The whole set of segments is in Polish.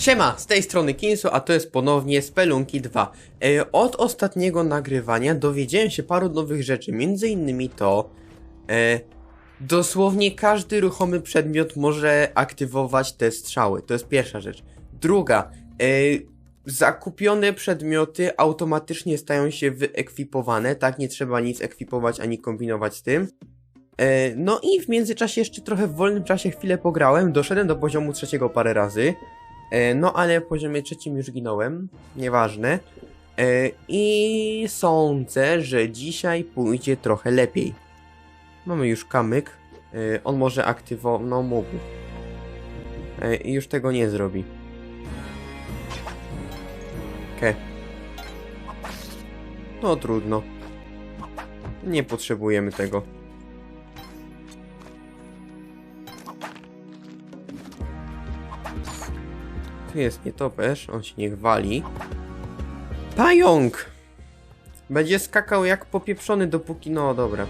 Siema, z tej strony Kinsu, a to jest ponownie Spelunki 2. E, od ostatniego nagrywania dowiedziałem się paru nowych rzeczy, między innymi to... E, dosłownie każdy ruchomy przedmiot może aktywować te strzały, to jest pierwsza rzecz. Druga, e, zakupione przedmioty automatycznie stają się wyekwipowane, tak nie trzeba nic ekwipować ani kombinować z tym. E, No i w międzyczasie jeszcze trochę w wolnym czasie chwilę pograłem, doszedłem do poziomu trzeciego parę razy. E, No ale w poziomie trzecim już ginąłem, nieważne. E, I sądzę, że dzisiaj pójdzie trochę lepiej. Mamy już kamyk. E, On może aktywować, no mógł. Już tego nie zrobi. Okej. No trudno. Nie potrzebujemy tego. Jest nietoperz, on się niech wali. Pająk! Będzie skakał jak popieprzony dopóki... No dobra.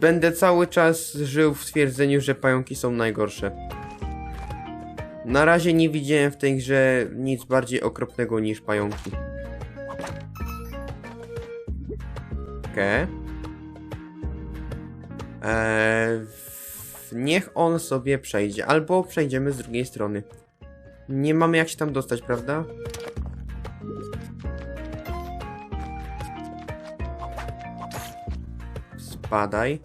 Będę cały czas żył w twierdzeniu, że pająki są najgorsze. Na razie nie widziałem w tej grze nic bardziej okropnego niż pająki. Okej. Eee, w- niech on sobie przejdzie, albo przejdziemy z drugiej strony. Nie mamy jak się tam dostać, prawda? Spadaj.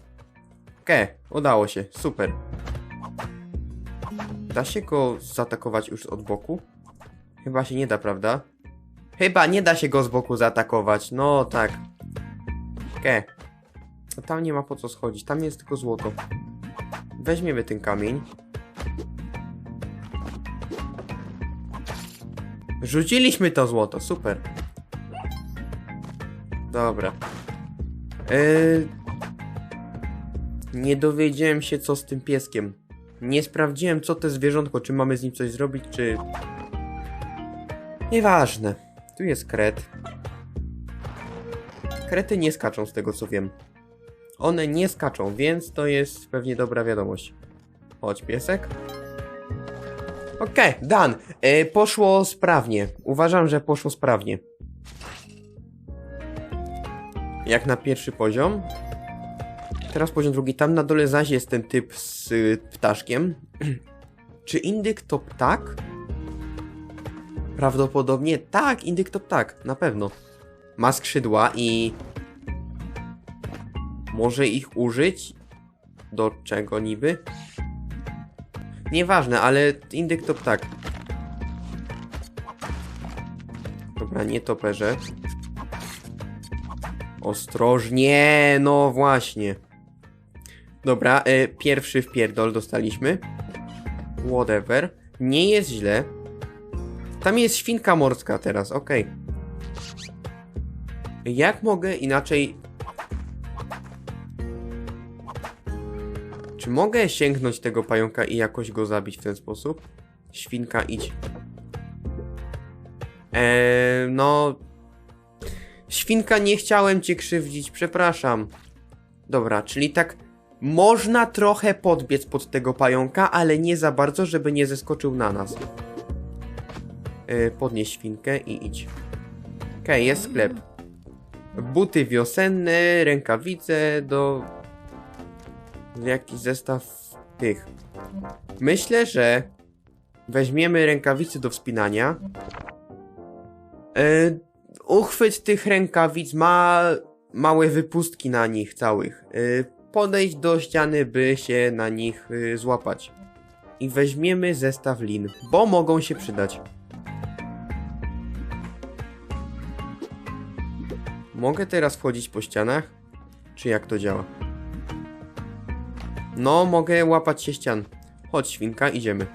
Okej, udało się, super. Da się go zaatakować już od boku? Chyba się nie da, prawda? Chyba nie da się go z boku zaatakować, no tak. Okej. A tam nie ma po co schodzić, tam jest tylko złoto. Weźmiemy ten kamień. Rzuciliśmy to złoto, super. Dobra. Yy... Nie dowiedziałem się co z tym pieskiem. Nie sprawdziłem co to zwierzątko, czy mamy z nim coś zrobić, czy... Nieważne. Tu jest kret. Krety nie skaczą z tego co wiem. One nie skaczą, więc to jest pewnie dobra wiadomość. Chodź, piesek. Okej, Dan. E, poszło sprawnie. Uważam, że poszło sprawnie. Jak na pierwszy poziom. Teraz poziom drugi. Tam na dole zaś jest ten typ z y, ptaszkiem. Czy indyk to ptak? Prawdopodobnie tak, indyk to ptak, na pewno. Ma skrzydła i może ich użyć? Do czego niby? Nieważne, ale indyk to ptak. Dobra, nie toperze. Ostrożnie, no właśnie. Dobra, e, pierwszy wpierdol dostaliśmy. Whatever. Nie jest źle. Tam jest świnka morska teraz, okej. Jak mogę inaczej Czy mogę sięgnąć tego pająka i jakoś go zabić w ten sposób? Świnka, idź. Eee, no... Świnka, nie chciałem cię krzywdzić, przepraszam. Dobra, czyli tak... Można trochę podbiec pod tego pająka, ale nie za bardzo, żeby nie zeskoczył na nas. Eee, podnieś świnkę i idź. Okej, jest sklep. Buty wiosenne, rękawice do jakiś zestaw tych. Myślę, że weźmiemy rękawice do wspinania. Yy, uchwyt tych rękawic ma małe wypustki na nich całych. Yy, podejść do ściany, by się na nich yy, złapać. I weźmiemy zestaw lin, bo mogą się przydać. Mogę teraz wchodzić po ścianach? Czy jak to działa? No, mogę łapać się ścian. Chodź, świnka, idziemy.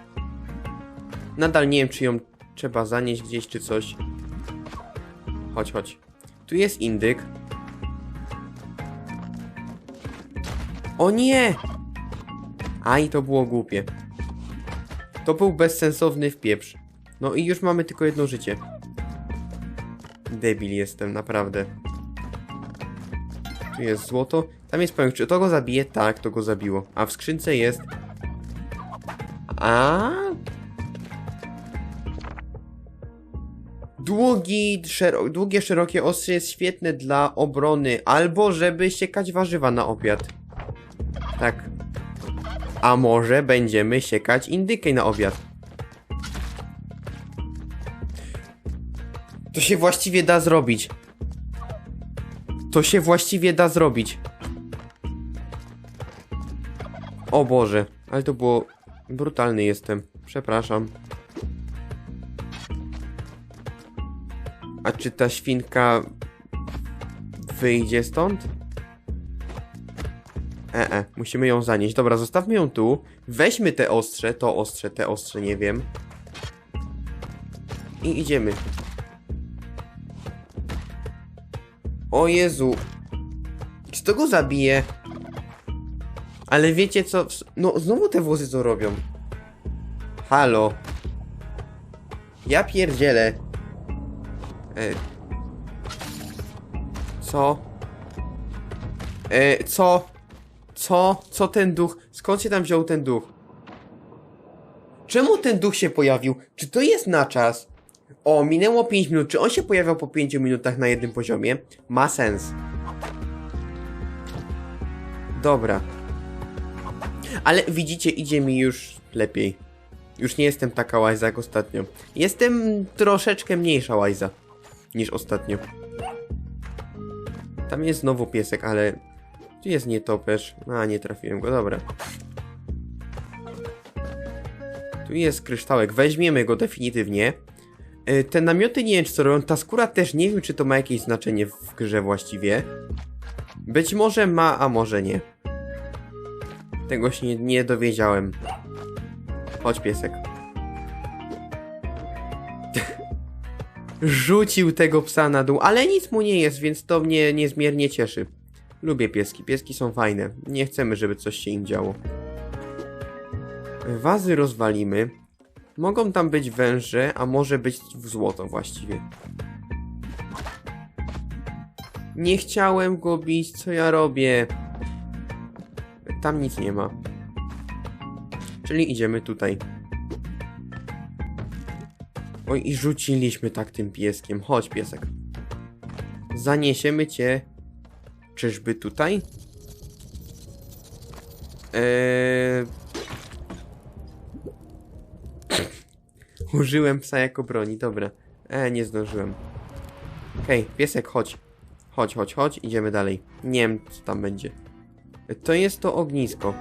Nadal nie wiem, czy ją trzeba zanieść gdzieś, czy coś. Chodź, chodź. Tu jest indyk. O nie! Aj, to było głupie. To był bezsensowny wpieprz. No i już mamy tylko jedno życie. Debil jestem, naprawdę. Tu jest złoto. Tam jest pająk. Czy to go zabije? Tak, to go zabiło. A w skrzynce jest... A? Długi, długie, szerokie ostrze jest świetne dla obrony. Albo żeby siekać warzywa na obiad. Tak. A może będziemy siekać indykę na obiad. To się właściwie da zrobić. To się właściwie da zrobić. O Boże, ale to było... Brutalny jestem. Przepraszam. A czy ta świnka wyjdzie stąd? E, e, musimy ją zanieść. Dobra, zostawmy ją tu. Weźmy te ostrze, to ostrze, te ostrze, nie wiem. I idziemy. O Jezu. Czy to go zabije? Ale wiecie co? No, znowu te włosy co robią. Halo. Ja pierdzielę. E... Co? E, co? Co? Co ten duch? Skąd się tam wziął ten duch? Czemu ten duch się pojawił? Czy to jest na czas? O, minęło 5 minut. Czy on się pojawiał po 5 minutach na jednym poziomie? Ma sens. Dobra. Ale widzicie, idzie mi już lepiej. Już nie jestem taka łajza jak ostatnio. Jestem troszeczkę mniejsza łajza niż ostatnio. Tam jest znowu piesek, ale tu jest nietoperz. A, nie trafiłem go, dobra. Tu jest kryształek, weźmiemy go definitywnie. E, Te namioty nie wiem, czy co robią. Ta skóra też nie wiem, czy to ma jakieś znaczenie w grze właściwie. Być może ma, a może nie. Tego się nie, nie dowiedziałem. Chodź, piesek. Rzucił tego psa na dół, ale nic mu nie jest, więc to mnie niezmiernie cieszy. Lubię pieski, pieski są fajne. Nie chcemy, żeby coś się im działo. Wazy rozwalimy. Mogą tam być węże, a może być w złoto właściwie. Nie chciałem go bić, co ja robię? Tam nic nie ma. Czyli idziemy tutaj. Oj, i rzuciliśmy tak tym pieskiem. Chodź, piesek. Zaniesiemy cię. Czyżby tutaj? Eee... Użyłem psa jako broni, dobra. E, nie zdążyłem. Hej, piesek, chodź. Chodź, chodź, chodź, idziemy dalej. Nie wiem, co tam będzie. To jest to ognisko.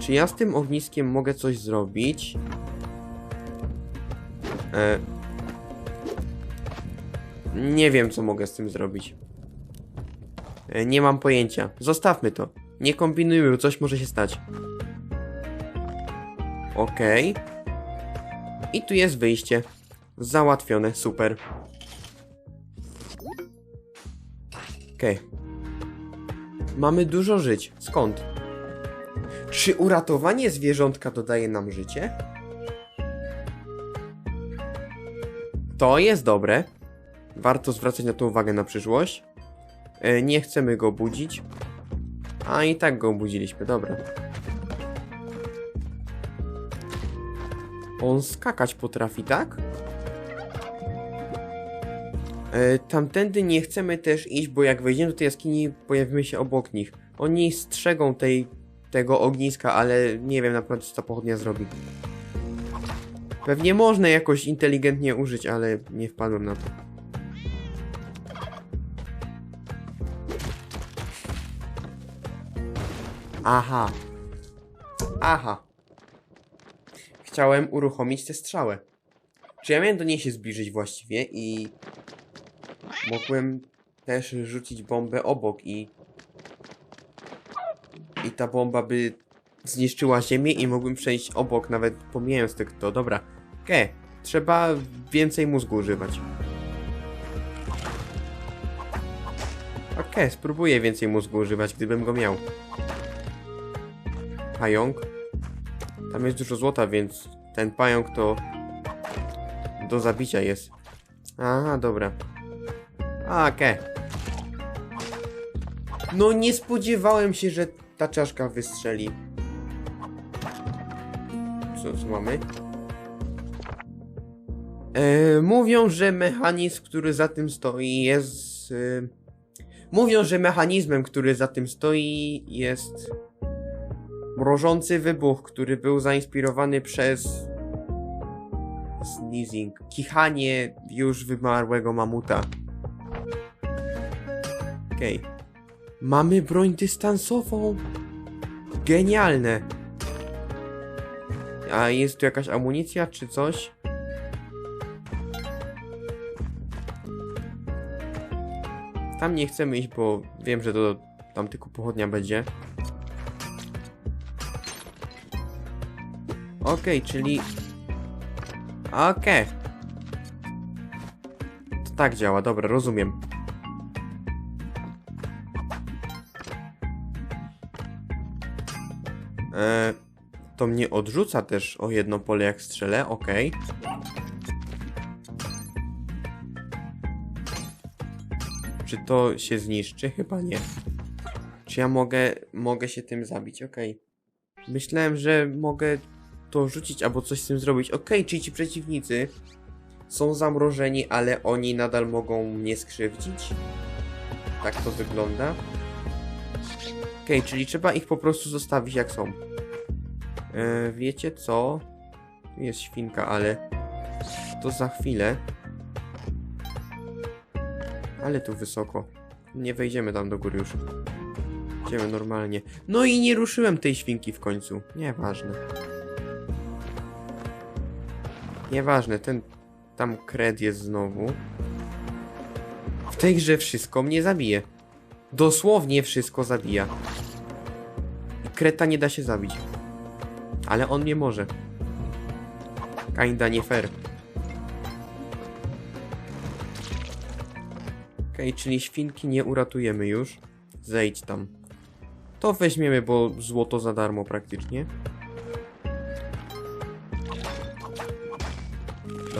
Czy ja z tym ogniskiem mogę coś zrobić? E... Nie wiem, co mogę z tym zrobić. E, nie mam pojęcia. Zostawmy to. Nie kombinujmy, coś może się stać. Okej. I tu jest wyjście. Załatwione, super. Okej. Mamy dużo żyć. Skąd? Czy uratowanie zwierzątka dodaje nam życie? To jest dobre. Warto zwracać na to uwagę na przyszłość. E, nie chcemy go budzić. A i tak go obudziliśmy, dobra. On skakać potrafi, tak? E, tamtędy nie chcemy też iść, bo jak wejdziemy do tej jaskini, pojawimy się obok nich. Oni strzegą tej, tego ogniska, ale nie wiem naprawdę, co ta pochodnia zrobi. Pewnie można jakoś inteligentnie użyć, ale nie wpadłem na to. Aha. Aha. Chciałem uruchomić tę strzałę. Czy ja miałem do niej się zbliżyć właściwie i... Mogłem też rzucić bombę obok i... I ta bomba by zniszczyła ziemię i mógłbym przejść obok, nawet pomijając tych to. Dobra. Okej. Trzeba więcej mózgu używać. Okej, spróbuję więcej mózgu używać, gdybym go miał. Pająk. Tam jest dużo złota, więc ten pająk to do zabicia jest. Aha, dobra. Okej. No nie spodziewałem się, że ta czaszka wystrzeli. Co, co mamy? E, mówią, że mechanizm, który za tym stoi jest... E, mówią, że mechanizmem, który za tym stoi jest... Mrożący wybuch, który był zainspirowany przez... Sneezing. Kichanie już wymarłego mamuta. Okej. Mamy broń dystansową. Genialne. A jest tu jakaś amunicja czy coś? Tam nie chcemy iść, bo wiem, że to tam tylko pochodnia będzie. Okej, czyli... Okej. To tak działa, dobra, rozumiem. E, to mnie odrzuca też o jedno pole jak strzelę, okej. Czy to się zniszczy? Chyba nie. Czy ja mogę, mogę się tym zabić? Okej. Myślałem, że mogę to rzucić albo coś z tym zrobić. Okej, czyli ci przeciwnicy są zamrożeni, ale oni nadal mogą mnie skrzywdzić? Tak to wygląda. Okej, czyli trzeba ich po prostu zostawić jak są. E, wiecie co? Tu jest świnka, ale to za chwilę. Ale tu wysoko. Nie wejdziemy tam do góry już. Idziemy normalnie. No i nie ruszyłem tej świnki w końcu. Nieważne. Nieważne, ten tam kred jest znowu. W tej grze wszystko mnie zabije. Dosłownie wszystko zabija. I kreta nie da się zabić. Ale on nie może. Kinda nie fair. Okej, czyli świnki nie uratujemy już. Zejdź tam. To weźmiemy, bo złoto za darmo praktycznie.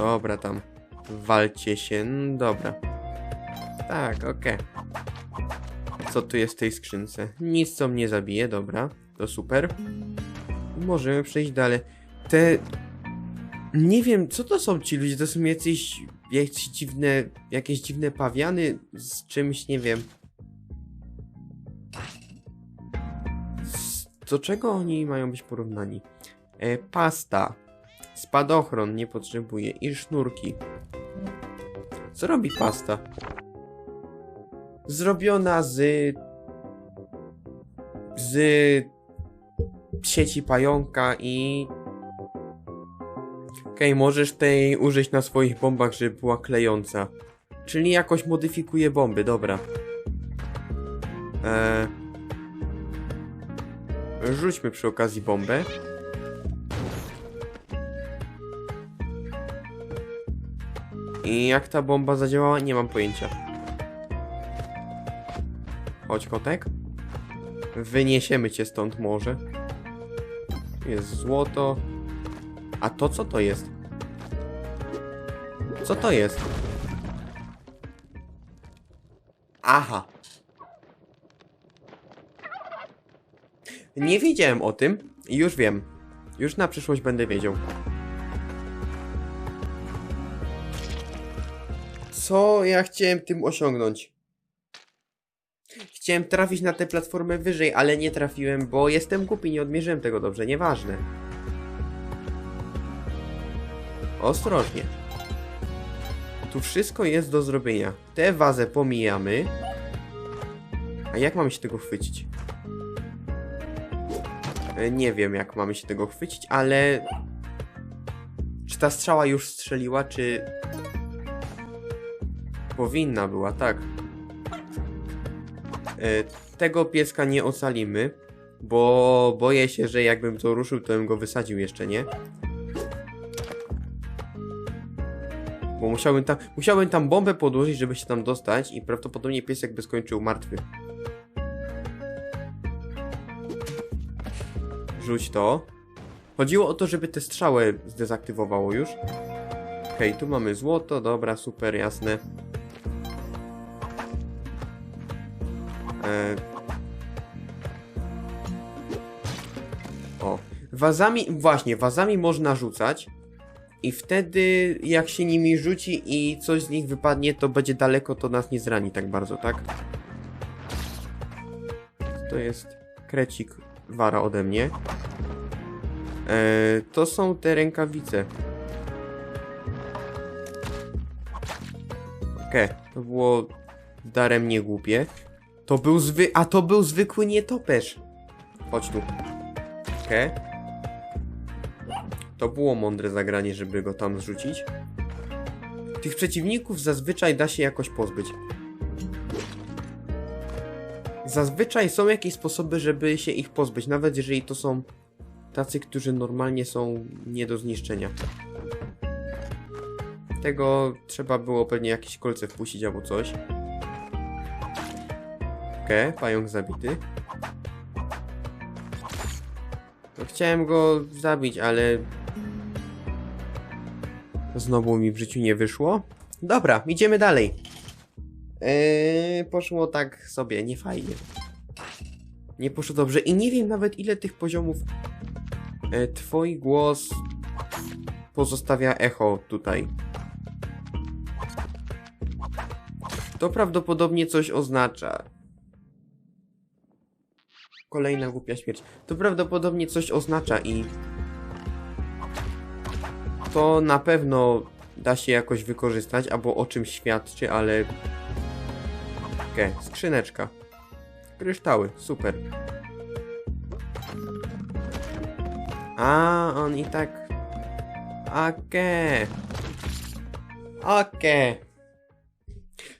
Dobra, tam. Walcie się. No, dobra. Tak, okej. Co tu jest w tej skrzynce? Nic, co mnie zabije, dobra. To super. Możemy przejść dalej. Te... Nie wiem, co to są ci ludzie? To są. Jakieś dziwne... Jakieś dziwne pawiany z czymś, nie wiem. Do czego oni mają być porównani? E, pasta. Spadochron nie potrzebuje. I sznurki. Co robi pasta? Zrobiona z... Z sieci pająka i... Okej, możesz tej użyć na swoich bombach, żeby była klejąca. Czyli jakoś modyfikuje bomby, dobra. Eee... Rzućmy przy okazji bombę. I jak ta bomba zadziałała, nie mam pojęcia. Chodź, kotek. Wyniesiemy cię stąd może. Jest złoto. A to co to jest? Co to jest? Aha. Nie wiedziałem o tym już wiem. Już na przyszłość będę wiedział. Co ja chciałem tym osiągnąć? Chciałem trafić na tę platformę wyżej, ale nie trafiłem, bo jestem głupi, nie odmierzyłem tego dobrze, nieważne. Ostrożnie. Tu wszystko jest do zrobienia. Tę wazę pomijamy. A jak mamy się tego chwycić? E, Nie wiem, jak mamy się tego chwycić, ale... Czy ta strzała już strzeliła, czy... Powinna była, tak. E, Tego pieska nie ocalimy, bo boję się, że jakbym to ruszył, to bym go wysadził jeszcze, nie? Bo musiałbym tam, musiałbym tam bombę podłożyć, żeby się tam dostać i prawdopodobnie piesek by skończył martwy. Rzuć to. Chodziło o to, żeby te strzały zdezaktywowało już. Okej, tu mamy złoto, dobra, super, jasne. O. Wazami, właśnie, wazami można rzucać. I wtedy, jak się nimi rzuci i coś z nich wypadnie, to będzie daleko, to nas nie zrani tak bardzo, tak? To jest krecik wara ode mnie. E, to są te rękawice. Okej, to było daremnie głupie. To był zwy... A to był zwykły nietoperz. Chodź tu. Okej. To było mądre zagranie, żeby go tam zrzucić. Tych przeciwników zazwyczaj da się jakoś pozbyć. Zazwyczaj są jakieś sposoby, żeby się ich pozbyć, nawet jeżeli to są tacy, którzy normalnie są nie do zniszczenia. Tego trzeba było pewnie jakieś kolce wpuścić albo coś. Okej, okay, pająk zabity. Chciałem go zabić, ale... Znowu mi w życiu nie wyszło. Dobra, idziemy dalej. Eee, poszło tak sobie, nie fajnie. Nie poszło dobrze i nie wiem nawet ile tych poziomów e, twój głos pozostawia echo tutaj. To prawdopodobnie coś oznacza. Kolejna głupia śmierć. To prawdopodobnie coś oznacza i... To na pewno da się jakoś wykorzystać, albo o czym świadczy, ale... Okej, okay, skrzyneczka. Kryształy, super. A, on i tak... Okej. Okay. Okej. Okay.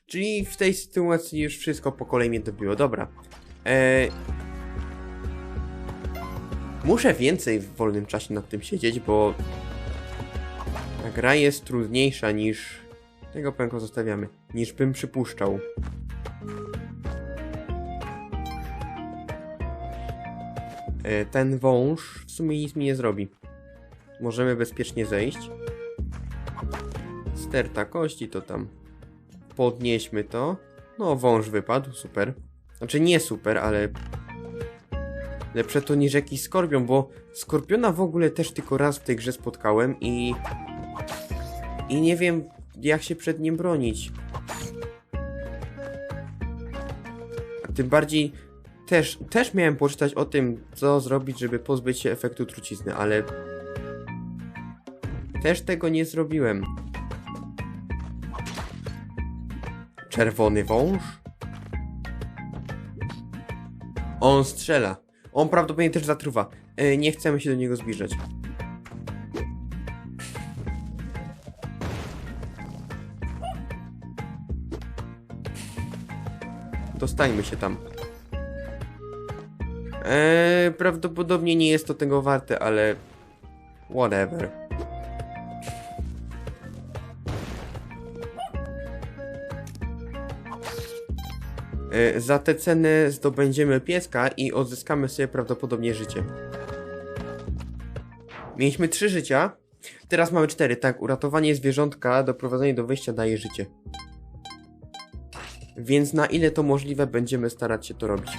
Czyli w tej sytuacji już wszystko po kolei mnie dobiło. Dobra. Eee... Muszę więcej w wolnym czasie nad tym siedzieć, bo ta gra jest trudniejsza niż... Tego pęko zostawiamy. Niż bym przypuszczał. E, ten wąż w sumie nic mi nie zrobi. Możemy bezpiecznie zejść. Sterta kości to tam. Podnieśmy to. No, wąż wypadł, super. Znaczy nie super, ale... Lepsze to niż jakiś skorpion, bo skorpiona w ogóle też tylko raz w tej grze spotkałem i... I nie wiem, jak się przed nim bronić. A tym bardziej też, też miałem poczytać o tym, co zrobić, żeby pozbyć się efektu trucizny, ale też tego nie zrobiłem. Czerwony wąż? On strzela. On prawdopodobnie też zatruwa. E, nie chcemy się do niego zbliżać. Dostańmy się tam. Eee, prawdopodobnie nie jest to tego warte, ale... Whatever. Za tę cenę zdobędziemy pieska i odzyskamy sobie prawdopodobnie życie. Mieliśmy trzy życia. Teraz mamy cztery. Tak, uratowanie zwierzątka, doprowadzenie do wyjścia daje życie. Więc na ile to możliwe, będziemy starać się to robić.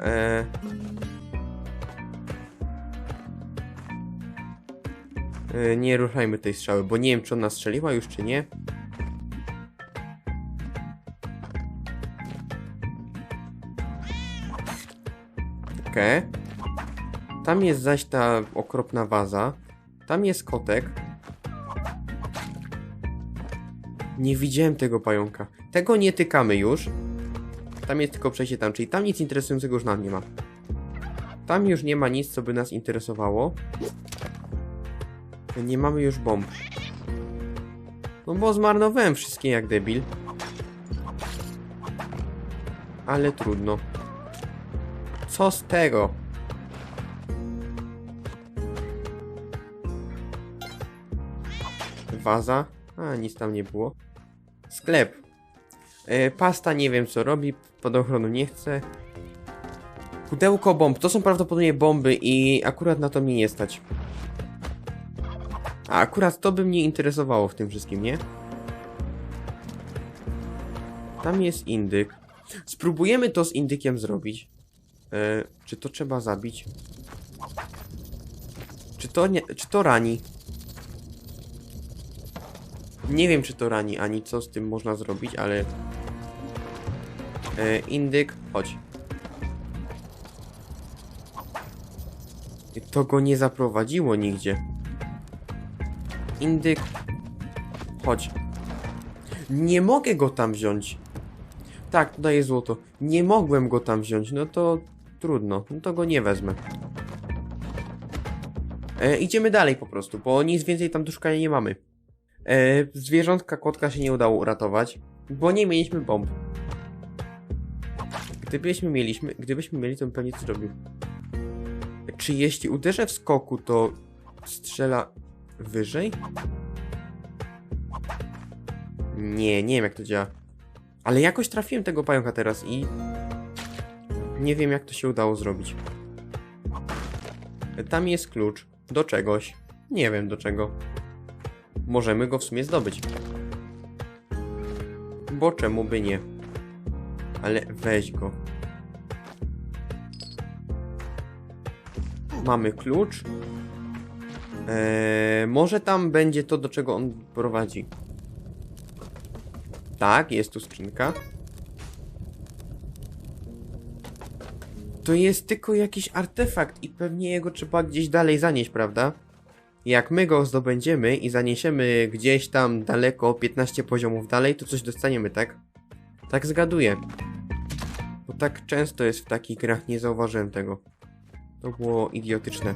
E... E, nie ruszajmy tej strzały, bo nie wiem, czy ona strzeliła już, czy nie. Okay. Tam jest zaś ta okropna waza. Tam jest kotek. Nie widziałem tego pająka. Tego nie tykamy już. Tam jest tylko przejście tam, czyli tam nic interesującego już nam nie ma. Tam już nie ma nic, co by nas interesowało. Nie mamy już bomb. No bo zmarnowałem wszystkie jak debil. Ale trudno. Co z tego? Waza? A, nic tam nie było. Sklep. E, pasta nie wiem co robi, pod ochroną nie chcę. Pudełko bomb, to są prawdopodobnie bomby i akurat na to mnie nie stać. A akurat to by mnie interesowało w tym wszystkim, nie? Tam jest indyk. Spróbujemy to z indykiem zrobić. E, czy to trzeba zabić? Czy to nie, czy to rani? Nie wiem, czy to rani, ani co z tym można zrobić, ale... E, indyk, chodź. To go nie zaprowadziło nigdzie. Indyk, chodź. Nie mogę go tam wziąć. Tak, daję złoto. Nie mogłem go tam wziąć, no to trudno. No to go nie wezmę. E, idziemy dalej po prostu, bo nic więcej tam do szukania nie mamy. E, zwierzątka kotka się nie udało uratować, bo nie mieliśmy bomb. Gdybyśmy mieliśmy, gdybyśmy mieli, to bym pewnie co zrobił. Czy jeśli uderzę w skoku, to strzela wyżej? Nie, nie wiem jak to działa. Ale jakoś trafiłem tego pająka teraz i... Nie wiem jak to się udało zrobić. Tam jest klucz. Do czegoś. Nie wiem do czego. Możemy go w sumie zdobyć. Bo czemu by nie? Ale weź go. Mamy klucz. Eee, może tam będzie to, do czego on prowadzi. Tak, jest tu skrzynka. To jest tylko jakiś artefakt i pewnie jego trzeba gdzieś dalej zanieść, prawda? Jak my go zdobędziemy i zaniesiemy gdzieś tam daleko, 15 poziomów dalej, to coś dostaniemy, tak? Tak zgaduję. Bo tak często jest w takich grach, nie zauważyłem tego. To było idiotyczne.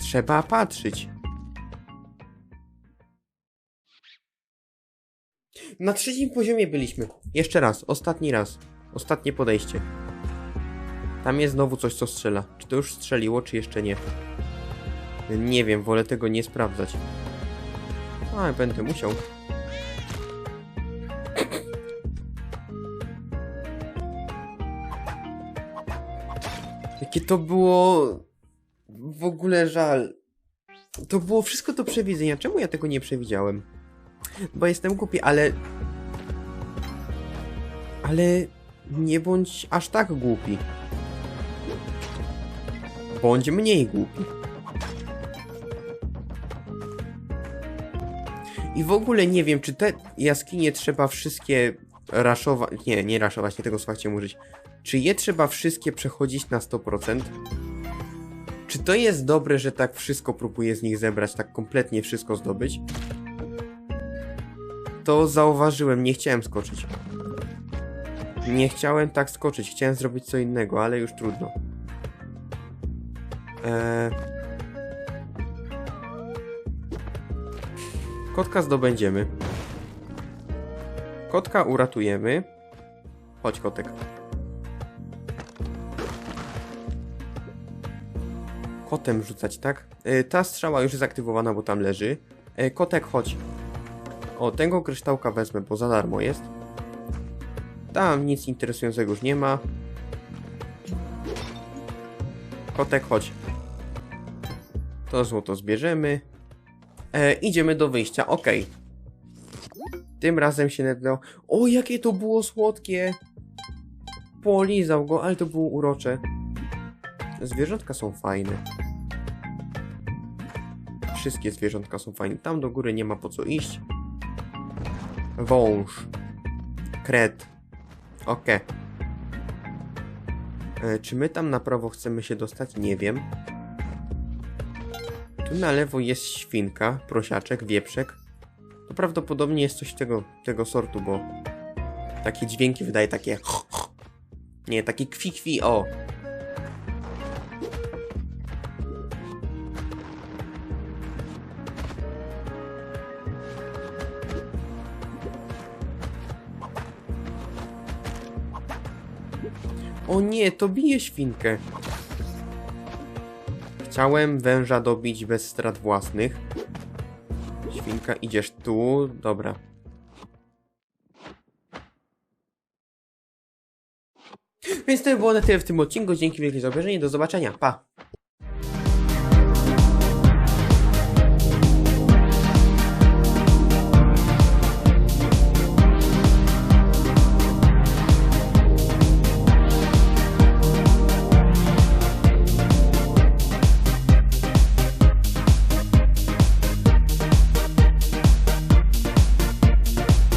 Trzeba patrzeć. Na trzecim poziomie byliśmy. Jeszcze raz, ostatni raz. Ostatnie podejście. Tam jest znowu coś, co strzela. Czy to już strzeliło, czy jeszcze nie? Nie wiem, wolę tego nie sprawdzać. A, będę musiał. Jakie to było... W ogóle żal. To było wszystko do przewidzenia. Czemu ja tego nie przewidziałem? Bo jestem głupi, ale... Ale... Nie bądź aż tak głupi. Bądź mniej głupi. I w ogóle nie wiem, czy te jaskinie trzeba wszystkie raszować. Nie, nie raszować, nie tego słowa użyć. Czy je trzeba wszystkie przechodzić na 100%? Czy to jest dobre, że tak wszystko próbuję z nich zebrać, tak kompletnie wszystko zdobyć? To zauważyłem, nie chciałem skoczyć. Nie chciałem tak skoczyć, chciałem zrobić co innego, ale już trudno. Eee... Kotka zdobędziemy. Kotka uratujemy. Chodź, kotek. Kotem rzucać, tak? E, ta strzała już jest aktywowana, bo tam leży. E, kotek, chodź. O, tego kryształka wezmę, bo za darmo jest. Tam nic interesującego już nie ma. Kotek, chodź. To złoto zbierzemy. E, idziemy do wyjścia, ok. Tym razem się dało. O, jakie to było słodkie! Polizał go, ale to było urocze. Zwierzątka są fajne. Wszystkie zwierzątka są fajne. Tam do góry nie ma po co iść. Wąż. Kret. Ok. E, czy my tam na prawo chcemy się dostać? Nie wiem. Tu na lewo jest świnka, prosiaczek, wieprzek. To prawdopodobnie jest coś tego, tego sortu, bo takie dźwięki wydaje takie Nie, taki kwi-kwi, o. O nie, to bije świnkę. Chciałem węża dobić bez strat własnych. Świnka, idziesz tu. Dobra. Więc to by było na tyle w tym odcinku. Dzięki wielkie za obejrzenie. Do zobaczenia. Pa!